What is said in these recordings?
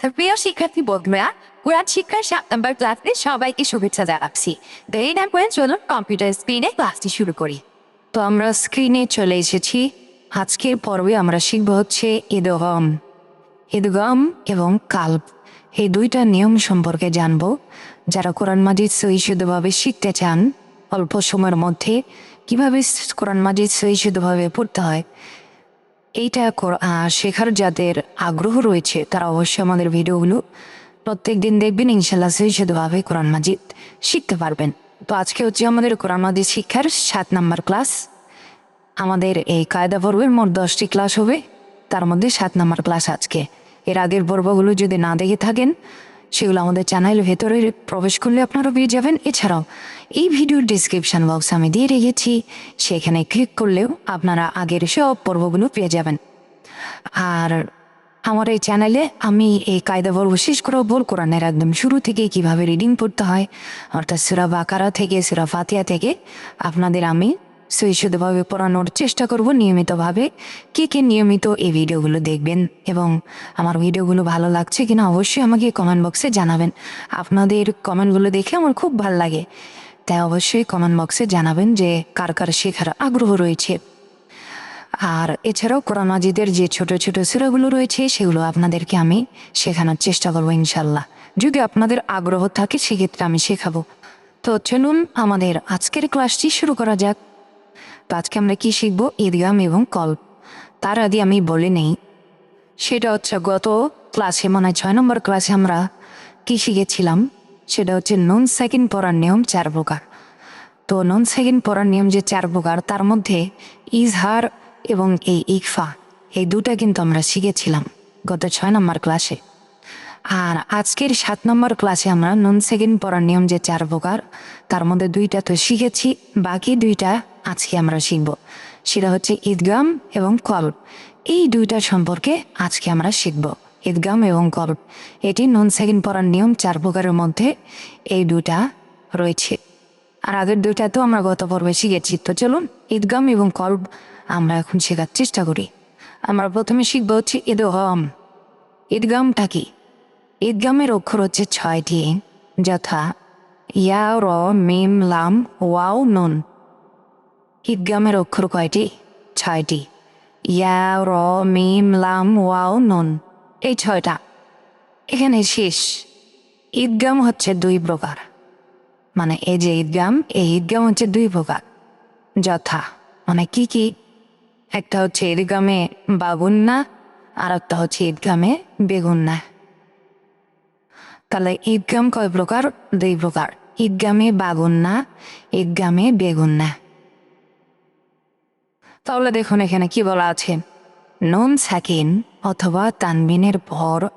তার প্রিয় শিক্ষার্থী বন্ধুরা কোরআন শিক্ষার সাত নম্বর ক্লাসে সবাইকে শুভেচ্ছা জানাচ্ছি। দেরি না করে চলুন কম্পিউটার স্ক্রিনে ক্লাসটি শুরু করি। তো আমরা স্ক্রিনে চলে এসেছি। আজকের পর্বে আমরা শিখব হচ্ছে ঈদগম ঈদগম এবং কাল্প। এই দুইটা নিয়ম সম্পর্কে জানব। যারা কোরআন মাজিদ সহিষ্ণুভাবে শিখতে চান, অল্প সময়ের মধ্যে কীভাবে কোরআন মাজিদ সহিষ্ণুভাবে পড়তে হয় এইটা শেখার যাদের আগ্রহ রয়েছে, তারা অবশ্যই আমাদের ভিডিওগুলো প্রত্যেক দিন দেখবেন, ইনশাল্লাহ সহিষ্ণুভাবে কোরআন মাজিদ শিখতে পারবেন। তো আজকে হচ্ছে আমাদের কোরআন মাজিদ শিক্ষার সাত নাম্বার ক্লাস। আমাদের এই কায়দা পর্বের মোট দশটি ক্লাস হবে, তার মধ্যে সাত নাম্বার ক্লাস আজকে। এর আগের পর্বগুলো যদি না দেখে থাকেন সেগুলো আমাদের চ্যানেলের ভেতরে প্রবেশ করলে আপনারা পেয়ে যাবেন। এছাড়াও, এই ভিডিওর ডিসক্রিপশন বক্স আমি দিয়ে রেখেছি। সেখানে ক্লিক করলেও আপনারা আগের সব পর্বগুলো পেয়ে যাবেন। আর আমার এই চ্যানেলে আমি এই কায়দা পর্ব শেষ করে বল কোরআনের একদম শুরু থেকে কীভাবে রিডিং পড়তে হয়, অর্থাৎ সুরা বাকারা থেকে, সুরা ফাতিয়া থেকে আপনাদের আমি সহিষ্ণুভাবে পড়ানোর চেষ্টা করব নিয়মিতভাবে। কে কে নিয়মিত এই ভিডিওগুলো দেখবেন এবং আমার ভিডিওগুলো ভালো লাগছে কিনা অবশ্যই আমাকে কমেন্ট বক্সে জানাবেন। আপনাদের কমেন্টগুলো দেখে আমার খুব ভালো লাগে। তাই অবশ্যই কমেন্ট বক্সে জানাবেন যে কার কার শেখার আগ্রহ রয়েছে। আর এছাড়াও কোরআন মাজিদের যে ছোট ছোট সুরাগুলো রয়েছে, সেগুলো আপনাদেরকে আমি শেখানোর চেষ্টা করব ইনশাল্লাহ যদি আপনাদের আগ্রহ থাকে, সেক্ষেত্রে আমি শেখাবো। তো চলুন আমাদের আজকের ক্লাসটি শুরু করা যাক। তো আজকে আমরা কি শিখব? ঈদগাম এবং কল্প তার আদি আমি বলে নেই। সেটা হচ্ছে গত ক্লাসে, মনে হয় ছয় নম্বর ক্লাসে আমরা কি শিখেছিলাম? সেটা হচ্ছে নন সেকেন্ড পড়ার নিয়ম চার প্রকার। তো নন সেকেন্ড পড়ার নিয়ম যে চার প্রকার, তার মধ্যে ইজহার এবং এই ইকফা, এই দুটা কিন্তু আমরা শিখেছিলাম গত ছয় নম্বর ক্লাসে। আর আজকের সাত নম্বর ক্লাসে আমরা নন সেকেন্ড পড়ার নিয়ম যে চার প্রকার, তার মধ্যে দুইটা তো শিখেছি, বাকি দুইটা আজকে আমরা শিখব। সেটা হচ্ছে ঈদগাম এবং কল্প। এই দুইটা সম্পর্কে আজকে আমরা শিখব। ঈদগাম এবং কল্প। এটি নন সেকেন্ড পড়ার নিয়ম চার প্রকারের মধ্যে এই দুটা রয়েছে। আর আগের দুইটা তো আমরা গত পর্বে শিখেছি। তো চলুন, ঈদগাম এবং কল্প আমরা এখন শেখার চেষ্টা করি। আমরা প্রথমে শিখব হচ্ছে ঈদগম। ঈদগামটা কি? ঈদগামের অক্ষর হচ্ছে ছয়টি। যথা ইয়া, র, মিম, লাম, ওয়াও, নুন। ঈদগামের অক্ষর কয়টি ছয়টি ইয়া র মিম ওয়াও নুন এই ছয়টা এখানে শেষ ঈদগাম হচ্ছে দুই প্রকার মানে এই যে ঈদগাম এই ঈদগাম হচ্ছে দুই প্রকার যথা মানে কি কি একটা হচ্ছে ঈদগামে বাগুন্না আর একটা হচ্ছে ঈদগামে বেগুন্না তাহলে ঈদগাম কয় প্রকার দুই প্রকার ঈদগামে বাগুন্না ঈদগামে বেগুন্না তাহলে দেখুন এখানে কি বলা আছে। নুন, সাকিন অথবা তানবিনের পর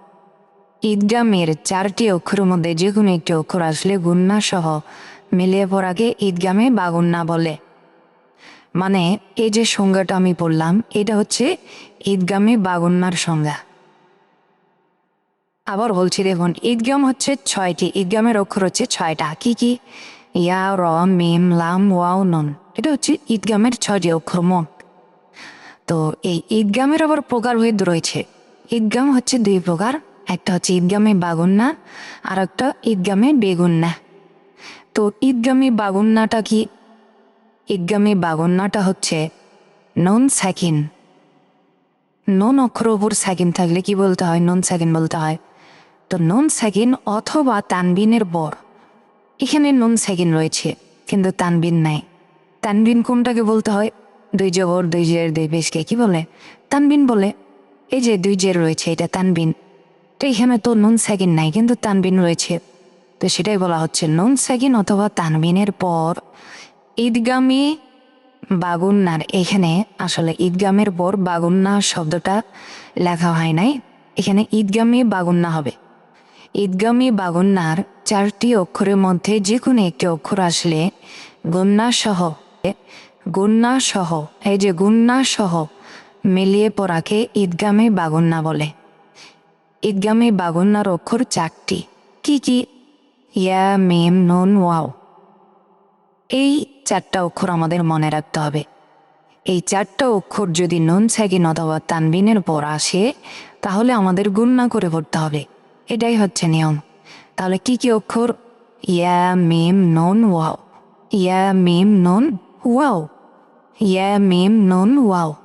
ঈদগামের চারটি অক্ষরের মধ্যে যে কোনো একটি অক্ষর আসলে গুন্না সহ মিলিয়ে পড়াকে ঈদগামে বাগুন্না বলে। মানে এই যে সংজ্ঞাটা আমি পড়লাম, এটা হচ্ছে ঈদগামে বাগুন্নার সংজ্ঞা। আবার বলছি দেখুন, ঈদগাম হচ্ছে ছয়টি, ঈদগামের অক্ষর হচ্ছে ছয়টা। কি কি? ইয়া, র, মিম, লাম, ওয়াও, নন। এটা হচ্ছে ঈদগামের ছয়টি অক্ষর মোট তো এই ঈদগামের আবার প্রকারভেদ রয়েছে ঈদগাম হচ্ছে দুই প্রকার একটা হচ্ছে ঈদগামে বাগুন্না আর একটা ঈদগামে বেগুন্না। তো ঈদগামে বাগুন্নাটা কি? ঈদগামে বাগুন্নাটা হচ্ছে নন সাকিন। নন অক্ষর ওপর সাকিন থাকলে কি বলতে হয়? নন সাকিন বলতে হয়। তো নন সাকিন অথবা তানবিনের বর। এখানে নন সাকিন রয়েছে, কিন্তু তানবিন নাই। তানবিন কোনটাকে বলতে হয়? দুই জবর, দুই জের, দুই বেশকে, কি বলে? তানবিন বলে, এই যে দুই জের রয়েছে, এটা তানবিন। তো এখানে তো নুন সাকিন নাই, কিন্তু তানবিন রয়েছে। তো সেটাই বলা হচ্ছে, নুন সাকিন অথবা তানবিনের পর ঈদগামী বাগুন্নার। এখানে আসলে ঈদগামের পর বাগুন্না শব্দটা লেখা হয় নাই। এখানে ঈদগামী বাগুন্না হবে। ঈদগামী বাগুন্নার চারটি অক্ষরের মধ্যে যে কোনো একটি অক্ষর আসলে গুন্না সহ গুন্না সহ এই যে গুন্না সহ মিলিয়ে পড়াকে ঈদগামে বাগুন্না বলে। ঈদগামে বাগুন্নার অক্ষর চারটি। কি কি? ইয়া, মেম, নুন, ওয়াও। এই চারটা অক্ষর আমাদের মনে রাখতে হবে। এই চারটা অক্ষর যদি নুন সাকিন অথবা তানবিনের পর আসে, তাহলে আমাদের গুণনা করে পড়তে হবে। এটাই হচ্ছে নিয়ম। তাহলে কি কি অক্ষর? ইয়া, মিম, নন, ওয়াও। ইয়া, মিম, নন, ওয়াও। ইয়া, মিম, নন, ওয়াও।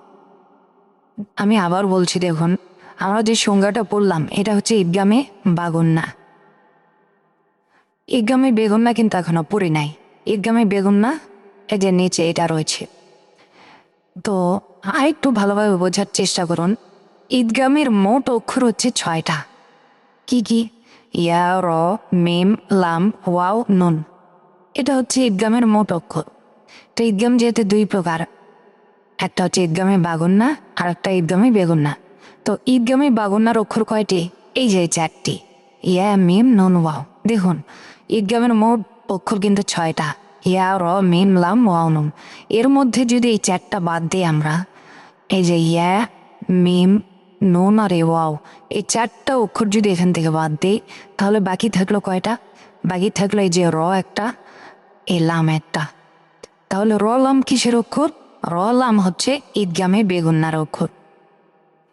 আমি আবার বলছি, দেখুন, আমরা যে সংজ্ঞাটা পড়লাম, এটা হচ্ছে ঈদগামে বাগুন্না। ঈদগামে বেগুন্না কিন্তু এখনও পড়ি নাই। ঈদগামে বেগুন্না, এই যে নিচে এটা রয়েছে। তো আর একটু ভালোভাবে বোঝার চেষ্টা করুন ঈদগামের মোট অক্ষর হচ্ছে ছয়টা। কি কি? ইয়া, র, মেম, লাম, ওয়াও, নুন। এটা হচ্ছে ঈদগামের মোট অক্ষর। ঈদগাম যেহেতু দুই প্রকার, একটা হচ্ছে ঈদগামে বাগুন্না, আর একটা ঈদগামে বেগুন্না। তো ঈদগামে বাগুন্নার অক্ষর কয়টি? এই যে চারটি। ইয়া, মিম, নুন, ওয়াও। দেখুন, ঈদগামের মোট অক্ষর কিন্তু ছয়টা। ইয়া, র, মিম, লাম, ওয়াও, নুন। এর মধ্যে যদি এই চারটা বাদ দিই আমরা, এই যে ইয়া, মিম, নুন, আর এ ওয়াও, এই চারটা অক্ষর যদি এখান থেকে বাদ দিই, তাহলে বাকি থাকল কয়টা? বাকি থাকল এই যে র একটা এ লাম একটা। তাহলে র লাম কিসের অক্ষর? র লাম হচ্ছে ঈদগামে বেগুন্নার অক্ষর।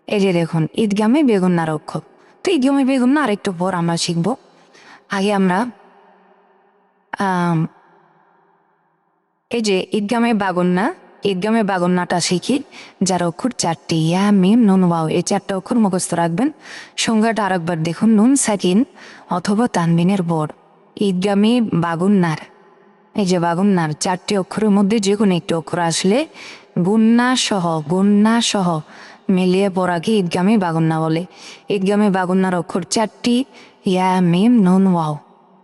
এই যে দেখুন ঈদগামে বেগুন্নার অক্ষর। তো ঈদগামে বেগুন্না আরেকটু পর আমরা শিখব। আগে আমরা আম, এই যে ঈদগামে বাগুন্না ঈদগামে বাগুন্নাটা শিখি যার অক্ষর চারটি ইয়া মিম নুন ওয়াও এই চারটা অক্ষর মুখস্থ রাখবেন। সংজ্ঞাটা আরেকবার দেখুন নুন সাকিন অথবা তানবিনের বর। ঈদগামে বাগুন্নার। এই যে বাগুন্নার চারটি অক্ষরের মধ্যে যে কোনো একটি অক্ষর আসলে গুন্না সহ গুন্না সহ মিলিয়ে পড়াকে ঈদগামে বাগুন্না বলে। ঈদগামে বাগুন্নার অক্ষর চারটি, ইয়া, মিম, নুন, ওয়াও।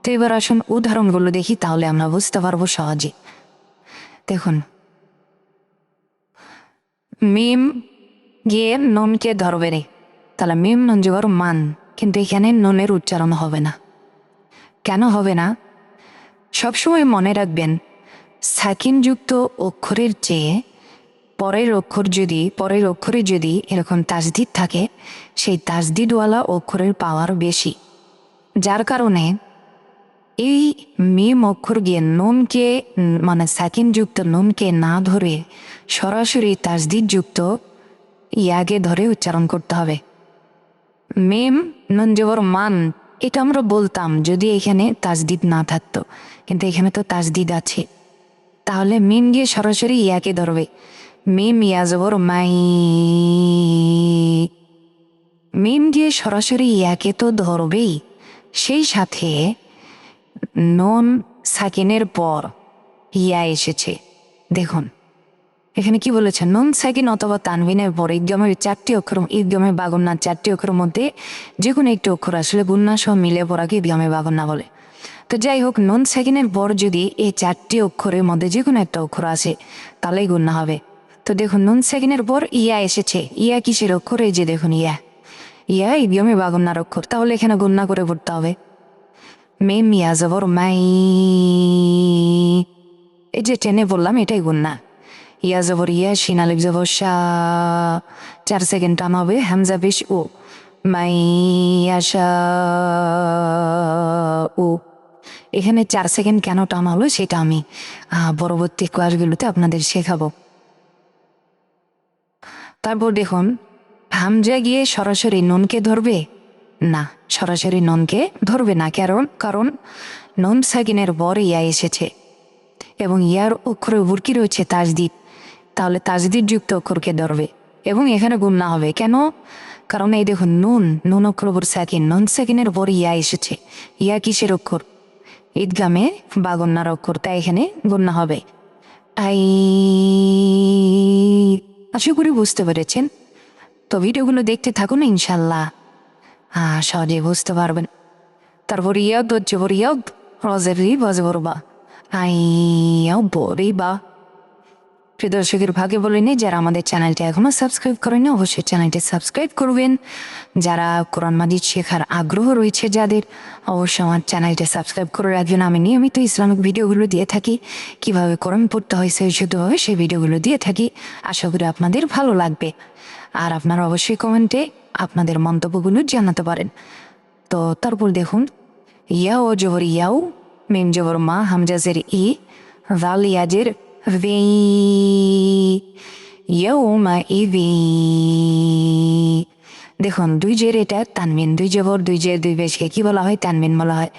তো এবার আসুন উদাহরণগুলো দেখি, তাহলে আমরা বুঝতে পারব সহজে। দেখুন। মিম গিয়ে নুনকে ধরবে রে। তাহলে মিম নুন জবর মান, কিন্তু এখানে নুনের উচ্চারণ হবে না। কেন হবে না? সবসময় মনে রাখবেন, সাকিনযুক্ত অক্ষরের চেয়ে পরের অক্ষর যদি, পরের অক্ষরে যদি এরকম তাজদিদ থাকে, সেই তাজদিদওয়ালা অক্ষরের পাওয়ার বেশি। যার কারণে এই মিম অক্ষর গিয়ে নুনকে মানে সাকিনযুক্ত নুনকে না ধরে সরাসরি তাজদিদযুক্ত ইয়াকে ধরে উচ্চারণ করতে হবে। মেম নুন জবর মান এটা আমরা বলতাম যদি এখানে তাজদিদ না থাকতো, কিন্তু এখানে তো তাজদিদ আছে। তাহলে মিম গিয়ে সরাসরি ইয়াকে ধরবে। মিম ইয়া জবর মাই মিম গিয়ে সরাসরি ইয়াকে তো ধরবেই। সেই সাথে নন সাকিনের পর ইয়া এসেছে। দেখুন। এখানে কি বলেছেন? নন সাকিন অথবা তানবিনের পর ঈদগমের চারটি অক্ষর ঈদগমের বাগন্নার চারটি অক্ষরের মধ্যে যে কোনো একটি অক্ষর আসলে গুন্না সহ মিলে পড়াকে ঈদগমে বাগন্না বলে। তো যাই হোক, নন সাকিনের পর যদি এই চারটি অক্ষরের মধ্যে যে কোনো একটা অক্ষর আসে, তাহলেই গুন্না হবে। তো দেখুন, নুন সেকেন্ডের পর ইয়া এসেছে। ইয়া কিসের অক্ষর? এই যে দেখুন, ইয়া। ইয়া ইদিয়মে বাগন্নার অক্ষর। তাহলে এখানে গুন্না করে পড়তে হবে। মেম ইয়া জবর, মাই। এই যে টেনে বললাম এটাই গুন্না ইয়া জবর ইয়া আলিফ জবর শাহ চার সেকেন্ড টান হবে হামজা বেশ ও মাই আশা ও এখানে চার সেকেন্ড কেন টান হলো সেটা আমি পরবর্তী ক্লাসগুলোতে আপনাদের শেখাবো তারপর দেখুন হামজা গিয়ে সরাসরি নুনকে ধরবে না সরাসরি ননকে ধরবে না কারণ কারণ নন সাকিনের বর ইয়া এসেছে এবং ইয়ার অক্ষরে উপর কি রয়েছে তাজদিদ তাহলে তাজদিদ যুক্ত অক্ষরকে ধরবে এবং এখানে গুণ না হবে। কেন? কারণ এই দেখুন, নুন নুন অক্ষর উপর সাকিন, নন সাকিনের পর ইয়া এসেছে। ইয়া কিসের অক্ষর? ঈদগামে বাগন্নার অক্ষর, তাই এখানে গুণ হবে। আই আশা করি বুঝতে পেরেছেন। তো ভিডিওগুলো দেখতে থাকুন ইনশাল্লাহ হ্যাঁ সহজে বুঝতে পারবেন। তারপর ইয়াদ, হচ্ছে ইয়াদ রজের রি বাজে বরবা। আই বা প্রিয় দর্শকের ভাগে বলেনি যারা আমাদের চ্যানেলটি এখনও সাবস্ক্রাইব করেনি অবশ্যই চ্যানেলটি সাবস্ক্রাইব করবেন। যারা কোরআন মাজিদ শেখার আগ্রহ রয়েছে, যাদের অবশ্যই আমার চ্যানেলটি সাবস্ক্রাইব করে রাখবেন। আমি নিয়মিত ইসলামিক ভিডিওগুলো দিয়ে থাকি, কীভাবে কোরআন পড়তে হয়, সেই শুধুভাবে সেই ভিডিওগুলো দিয়ে থাকি। আশা করি আপনাদের ভালো লাগবে। আর আপনারা অবশ্যই কমেন্টে আপনাদের মন্তব্যগুলো জানাতে পারেন। তো তারপর দেখুন, ইয়াও জবর ইয়াও, মিম জবর মা হামজাজের ই রাল ইয়াজের ভি ইয়াউমা ইদি দেখুন দুই জের এটা তানমিন দুই জবর দুই জের দুই বেশকে কি বলা হয় তানমিন বলা হয়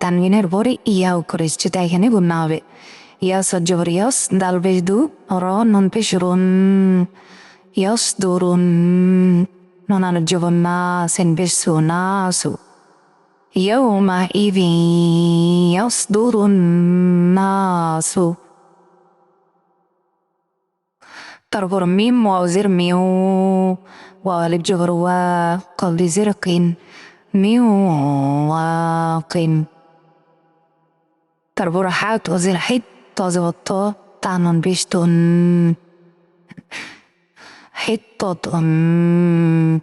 তানমিনের পরে ইয়া অক্ষর এসছে তাই এখানে গুণনা হবে ইয়াস জবর ইয়াস দাল বেশ দু র নন পেশ রুন ইয়াস দুরুন ননান জবর না সেন বেশ সু না সু يومئذ يصدر الناس ترغرميم وزير ميو وغالب جغروا قل زرقين. ميو واقين. تربورا حات وزير حيت تازي وطا تعنون بيشتون. حيت تم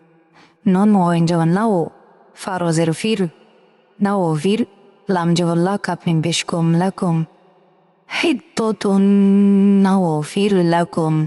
نون موين جوان لاو فارو زير فير. ناو فير لام جوان لاكاب من بيشكم لكم. حيت ناو فير لكم.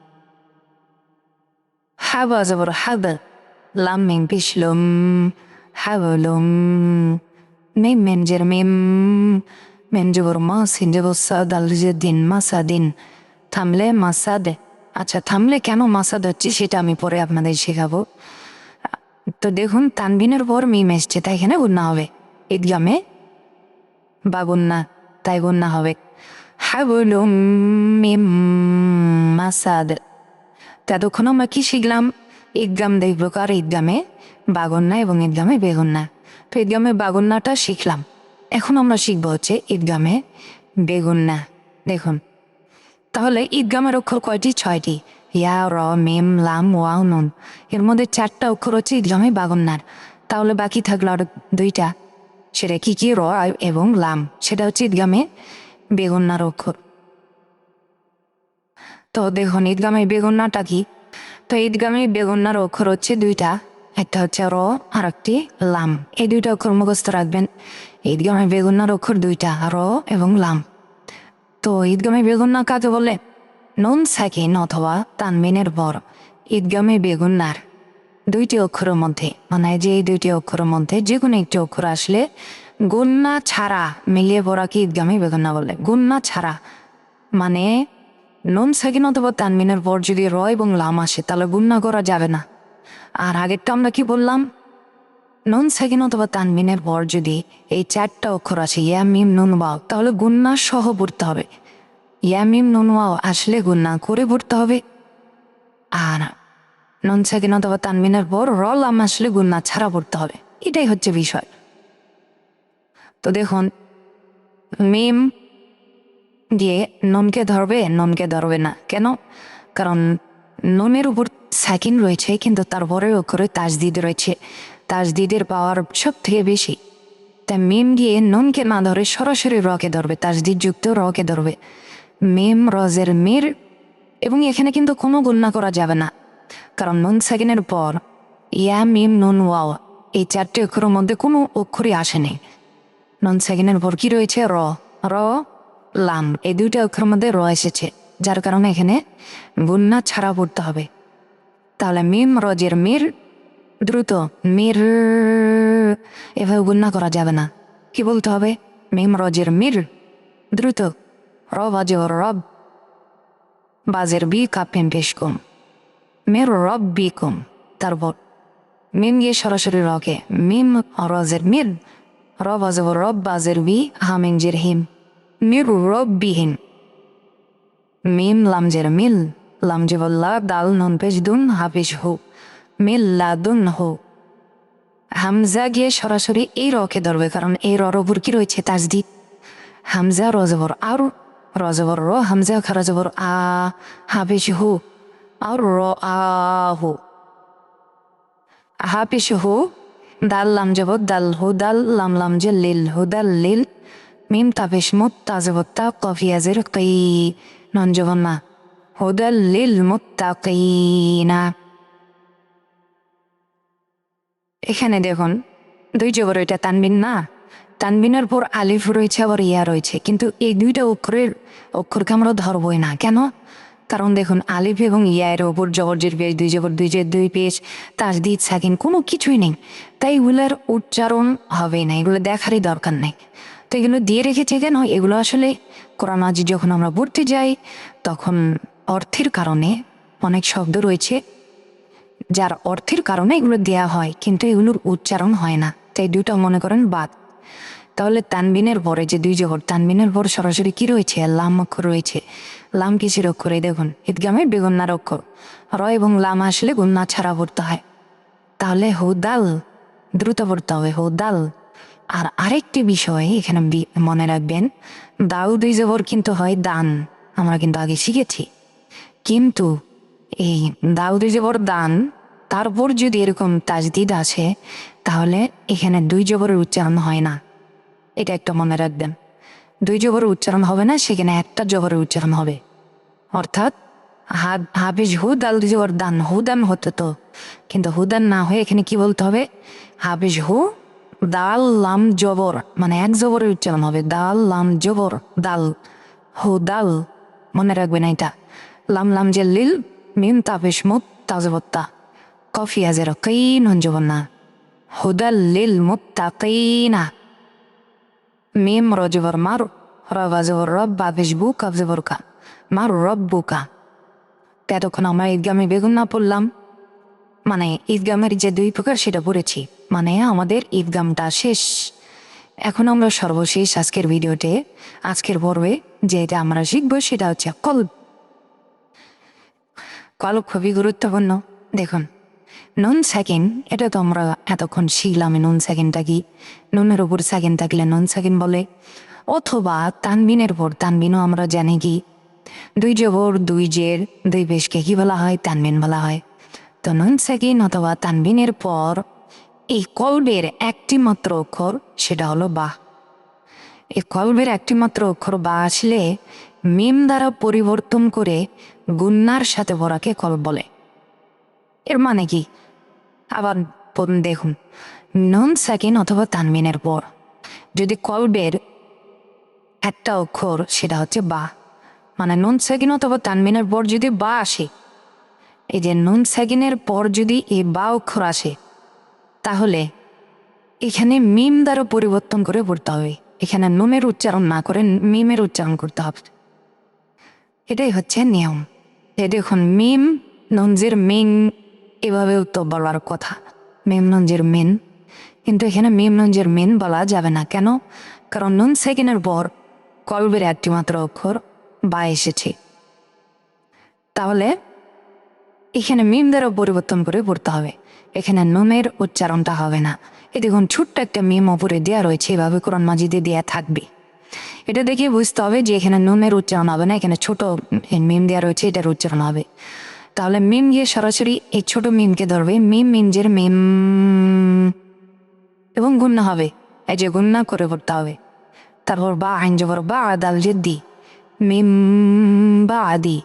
حبا زبر حبا لم من بشلم حبلم من من جرمم من جبر ما سين جبر সাদাল দিন মাসাদিন থামলে মাসাদ আচ্ছা থামলে কেন মাসাদ হচ্ছে সেটা আমি পরে আপনাদের শেখাবো তো দেখুন তানবিনের পর মিম এসছে তাই এখানে গুন্না হবে ঈদগামে বা গুন্না তাই গুন্না হবে হাবুলুম মিম মাসাদ ততক্ষণ আমরা কি শিখলাম? ঈদগাম দুই কার ঈদগামে বাগন্না এবং ঈদগামে বেগুন্না। তো ঈদগামে বাগন্নাটা শিখলাম। এখন আমরা শিখব হচ্ছে ঈদগামে বেগুন্না। দেখুন। তাহলে ঈদগামের অক্ষর কয়টি? ছয়টি। ইয়া, র, মেম, লাম, ওয়াও, নুন। এর মধ্যে চারটা অক্ষর হচ্ছে ঈদগামে বাগন্নার। তাহলে বাকি থাকল আর দুইটা। সেটা কি কি? র এবং লাম। সেটা হচ্ছে ঈদগামে বেগুন্নার অক্ষর। তো দেখুন ঈদগামে বেগুন্নাটা কি? তো ঈদগামে বেগুন্নার অক্ষর হচ্ছে দুইটা। একটা হচ্ছে র আর একটি লাম। এই দুইটা অক্ষর মুখস্থ রাখবেন। ঈদগামে বেগুন্নার অক্ষর দুইটা, র এবং লাম। তো ঈদগামে বেগুন্না কাকে বলে? নুন, সাকিন অথবা তানমিনের বর। ঈদগামে বেগুন্নার দুইটি অক্ষরের মধ্যে মানে যে এই দুইটি অক্ষরের মধ্যে যে কোনো একটি অক্ষর আসলে গুন্না ছাড়া মিলিয়ে পড়াকে ঈদগামে বেগুন্না বলে? গুন্না ছাড়া মানে নুন সাকিন অথবা তানমিনের পর যদি র এবং লাম আসে, তাহলে গুন্না করা যাবে না। আর আগেরটা আমরা কি বললাম? নুন সাকিন অথবা তানমিনের পর যদি এই চারটা অক্ষর আসে ইয়া মিম, নুন বাও তাহলে গুন্না সহ পড়তে হবে। ইয়া মিম, নুন, ওয়াও আসলে গুন্না করে পড়তে হবে। আর নুন সাকিন অথবা তানমিনের পর র, লাম আসলে গুন্না ছাড়া পড়তে হবে। এটাই হচ্ছে বিষয়। তো দেখুন, মিম দিয়ে নুনকে ধরবে নুনকে ধরবে না। কেন? কারণ নুনের উপর সাকিন রয়েছে, কিন্তু তারপরেও করে তাজদিদ রয়েছে। তাজদিদের পাওয়ার সব থেকে বেশি। তা মিম দিয়ে নুনকে না ধরে সরাসরি রকে ধরবে তাজদিদ যুক্ত রকে ধরবে। মিম রজের মির এবং এখানে কিন্তু কোনো গুণনা করা যাবে না। কারণ নুন সাকিনের পর, ইয়া মিম নুন ওয়াও, এই চারটি অক্ষরের মধ্যে কোনো অক্ষরই আসেনি নন সেকেন্ডের পর কি রয়েছে? র। র লাম, এই দুইটা অক্ষরের মধ্যে র এসেছে, যার কারণে এখানে গুন্না ছাড়া পড়তে হবে। তাহলে মিম, রজের মির, দ্রুত মির, এভাবে গুন্না করা যাবে না। কি বলতে হবে? মিম, রজের মির, দ্রুত র বাজে রব, বাজের বি কাপেন পেশ কম, মের রব বি কম। তারপর মিম গিয়ে সরাসরি রকে, মিম, রজের মির, র বাজে রব, বাজের বি হামিং জের হিম মির রব বিহীন মিম লামজের মিল লামজেবল্লা দাল নন পেজ দুন হাফিজ হো মিল লাদুন হো হামজা গিয়ে সরাসরি এই রকে ধরবে কারণ এই রর উপর কি রয়েছে তাজদি হামজা রজবর আর রজবর র হামজা খারাজবর আ হাফিজ হো আর র আ হো হাফিজ হো দাল লাম জবর দাল হো দাল লাম লাম যে লিল হো দাল লিল তাজবত্তা কফিয়াজের কই নঞ্জবন্না হুদাল লিল মুত্তাকিনা এখানে দেখুন, দুই জবর এটা তানবিন না। তানবিনের পর আলিফ রয়েছে, আবার ইয়া রয়েছে। কিন্তু এই দুইটা অক্ষরের, অক্ষরকে আমরা ধরবই না। কেন? কারণ দেখুন, আলিফ এবং ইয়ার ওপর জবরজের পেশ, দুই জবর, দুই জের, দুই পেশ তাজদিদ সাকিন কোনো কিছুই নেই। তাই এগুলোর উচ্চারণ হবে না, এগুলো দেখারই দরকার নেই। তো এগুলো দিয়ে রেখেছে কেন? এগুলো আসলে কোরআন আজি যখন আমরা পড়তে যাই, তখন অর্থের কারণে অনেক শব্দ রয়েছে, যার অর্থের কারণে এগুলো দেয়া হয়, কিন্তু এগুলোর উচ্চারণ হয় না। তাই দুটো মনে করেন বাদ। তাহলে তানবিনের পরে যে দুই জবর তানবিনের পর সরাসরি কি রয়েছে? লাম অক্ষর রয়েছে। লাম কিসের অক্ষর? দেখুন, ঈদগামে বেগুন্নার অক্ষর। র এবং লাম আসলে গুন্না ছাড়া পড়তে হয়। তাহলে হুদাল, দ্রুত পড়তে হবে, হুদাল। আর আরেকটি বিষয় এখানে মনে রাখবেন দাউ দুই জবর কিন্তু হয় দান, আমরা কিন্তু আগে শিখেছি। কিন্তু এই দাউদি জবর দান, তারপর যদি এরকম তাজদিদ আছে তাহলে এখানে দুই জবরের উচ্চারণ হয় না। এটা একটা মনে রাখবেন। দুই জবরের উচ্চারণ হবে না, সেখানে একটা জবরের উচ্চারণ হবে। অর্থাৎ হা- হাফিজ হু দাল দুই জবর দান, হুদান হতো তো। কিন্তু হুদান না হয়ে এখানে কি বলতে হবে? হাফিজ হু দাল, লাম, জবর। মানে এক জবরের উচ্চারণ হবে, দাল, লাম, জবর, দাল। হু, দাল, মনে রাখবেন এটা। লাম লাম যে লিল, মিম তাফিস মুত তাজবত্তা কফি, আজের, কইন হঞ্জবন্না হুদাল লিল মুত্তাকিনা মিম রজবর মার রবাজবর রব বাফিস বু কবজবর কা। মার, রব, বুকা। এতক্ষণ আমরা ঈদগামে বেগুন না পড়লাম। মানে ঈদগামের যে দুই প্রকার সেটা পড়েছি। মানে আমাদের ঈদগামটা শেষ। এখন আমরা সর্বশেষ আজকের ভিডিওতে, আজকের পর্বে যেটা আমরা শিখব সেটা হচ্ছে কল্প কল্প খুবই গুরুত্বপূর্ণ। দেখুন, নুন সেকেন্ড, এটা তো আমরা এতক্ষণ শিখলাম নুন সেকেন্ডটা কি? নুনের উপর সেকেন্ড থাকলে নুন সেকেন্ড বলে। অথবা তানবিনের পর তানবিনও আমরা জানি কি? দুই জবর দুই জের, দুই বেশকে কি বলা হয়? তানবিন বলা হয়। তো নুন সেকেন্ড অথবা তানবিনের পর, এই কল্বের একটি মাত্র অক্ষর সেটা হলো বা। এই কল্বের একটি মাত্র অক্ষর বা আসলে মিম দ্বারা পরিবর্তন করে গুন্নার সাথে পড়াকে কল বলে। এর মানে কি? আবার দেখুন। নন সেকেন্ড অথবা তানমিনের পর, যদি কলবের একটা অক্ষর সেটা হচ্ছে বা। মানে নন সেকেন্ড অথবা তানমিনের পর যদি বা আসে এই যে নুন সেকেন্ডের পর যদি এ বা অক্ষর আসে, তাহলে এখানে মিম দ্বারা পরিবর্তন করে পড়তে হবে। এখানে নুনের উচ্চারণ না করে মিমের উচ্চারণ করতে হবে। এটাই হচ্ছে নিয়ম। দেখুন, মিম নঞ্জের মিং এভাবে তো বলার কথা। মিম নঞ্জের মিন। কিন্তু এখানে মিম নঞ্জের মিন বলা যাবে না। কেন? কারণ নুন সেকেন্ডের পর কলবের একটি মাত্র অক্ষর বা এসেছে। তাহলে এখানে মিম দ্বারা পরিবর্তন করে পড়তে হবে। এখানে নুনের উচ্চারণটা হবে না। এ দেখুন, ছোট্ট একটা মিম ওপরে দেওয়া রয়েছে, এভাবে কোরআন মাজিদে দেওয়া থাকবে। এটা দেখে বুঝতে হবে যে এখানে নুনের উচ্চারণ হবে না, এখানে ছোট মিম দেওয়া রয়েছে, এটার উচ্চারণ হবে। তাহলে মিম গিয়ে সরাসরি এই ছোট মিমকে ধরবে, মিম মিমজের মিম। এবং গুন্না হবে, এই যে গুন্না করে পড়তে হবে। তারপর বা আইন জবর বা আদাল জেদ্দি, মিম বা আদি।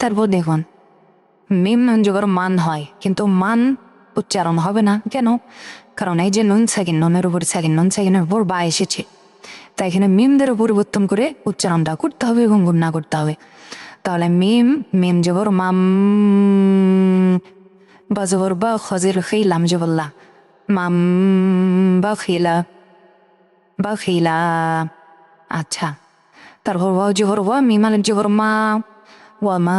তারপর দেখুন মিম জবর মান হয়, কিন্তু মান উচ্চারণ হবে না। কেন? কারণ এই যে নুন সেকেন্ড নুনের উপর সেকেন্ড নুন সেকেন্ডের উপর বা এসেছে। তাই এখানে মিমদের পরিবর্তন করে উচ্চারণটা করতে হবে এবং গুণনা করতে হবে। তাহলে মিম মিম জবর মাম, বা জবর বা খজির খিলাম জবল্লা। মাম বা খেলা বা খেলা। আচ্ছা। তারপর ওয়া জবর ওয়া মিম আলিফ জবর মা ওয়া মা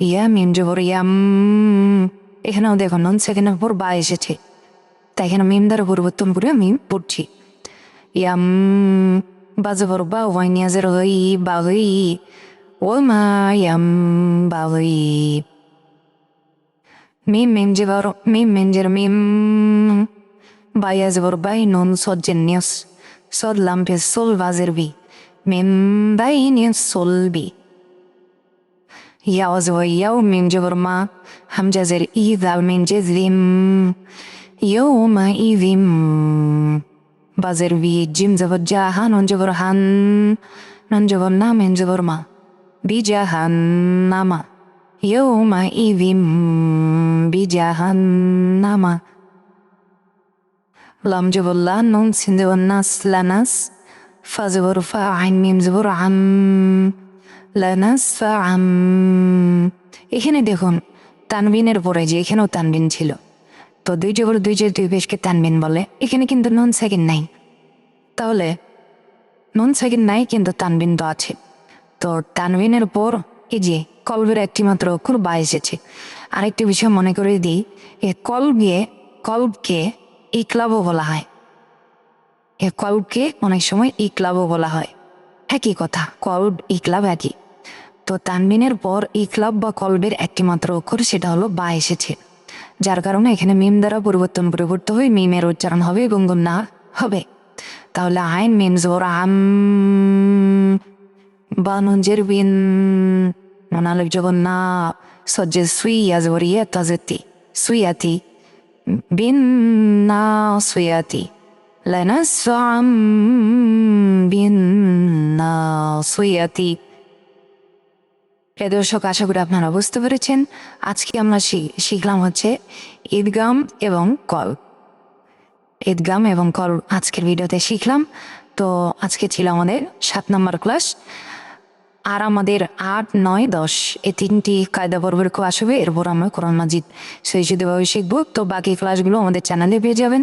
ইয়া মিম জবর ইয়াম এখানেও দেখো নন সেকেন্ডের পর বা এসেছে তাই এখানে মিম দ্বারা পরিবর্তন করে আমি পড়ছি ইয়াম বা জবর বা ওয়াইনিয়া জের হই বা হই ও মা ইয়াম বা হই মিম মিম জবর মিম মিম জের মিম বায়া জবর বাই নুন সজ্জেন নিয়স সদ লাম্পে সোল বাজের বি মিম বাই নিয়স সোল বি يعوز يوم جرما هم جزر إذا من جذم يومئذ بازر في جيم زفر جهان جفر هن ننجفر نامن جفر ما بجهنم يومئذ بجهنم لم جفر لا نون سند والناس لا ناس فازور فاعن ميم زبر عم আম এখানে দেখুন, তানবিনের পরে যে, এখানেও তানবিন ছিল। তো দুই জবর দুই যে দুই পেশকে তানবিন বলে, এখানে কিন্তু নন সেকেন্ড নাই। তাহলে নন সেকেন্ড নাই, কিন্তু তানবিন তো আছে। তো তানবিনের পর এই যে কলবের একটি মাত্র অক্ষর বা এসেছে। আরেকটি বিষয় মনে করে দিই, এ কলবে কলবকে ইকলাবও বলা হয়। এ কলবকে অনেক সময় ইকলাবও বলা হয়। একই কথা, কলব, ইকলাব একই। তো তানবিনের পর ইকলাব বা কলবের একটি মাত্র অক্ষর সেটা হলো বা এসেছে যার কারণে এখানে মিম দ্বারা পরিবর্তন পরিবর্তন হয়ে মিমের উচ্চারণ হবে এবং না হবে তাহলে আইন মিম জোর আম বানুজের বিন নানালেক যখন না সজ্জে সুইয়া জোরিয়া তাজেতি সুইয়াতি বিন না সুইয়াতি لنسفعا بالناصية প্রিয় দর্শক, আশা করি আপনারা বুঝতে পেরেছেন। আজকে আমরা শিখলাম হচ্ছে ঈদগাম এবং কল। ঈদগাম এবং কল আজকের ভিডিওতে শিখলাম। তো আজকে ছিল আমাদের সাত নম্বর ক্লাস। আর আমাদের আট, নয়, দশ এই তিনটি কায়দা পর্বের ক্লাস হবে। এরপর আমরা কোরআন মাজিদ সৈজিদভাবে শিখব। তো বাকি ক্লাসগুলো আমাদের চ্যানেলে পেয়ে যাবেন।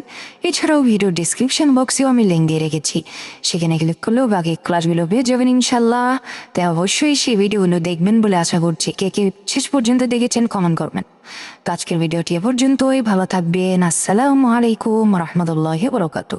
এছাড়াও ভিডিও ডিসক্রিপশন বক্সেও আমি লিঙ্ক দিয়ে রেখেছি। সেখানে ক্লিক করলেও বাকি ক্লাসগুলো পেয়ে যাবেন ইনশাল্লাহ তাই অবশ্যই সেই ভিডিওগুলো দেখবেন বলে আশা করছি। কে কে শেষ পর্যন্ত দেখেছেন কমেন্ট করবেন। তো আজকের ভিডিওটি এ পর্যন্তই। ভালো থাকবেন। আসসালামু আলাইকুম রহমতুল্লাহ বরকাতু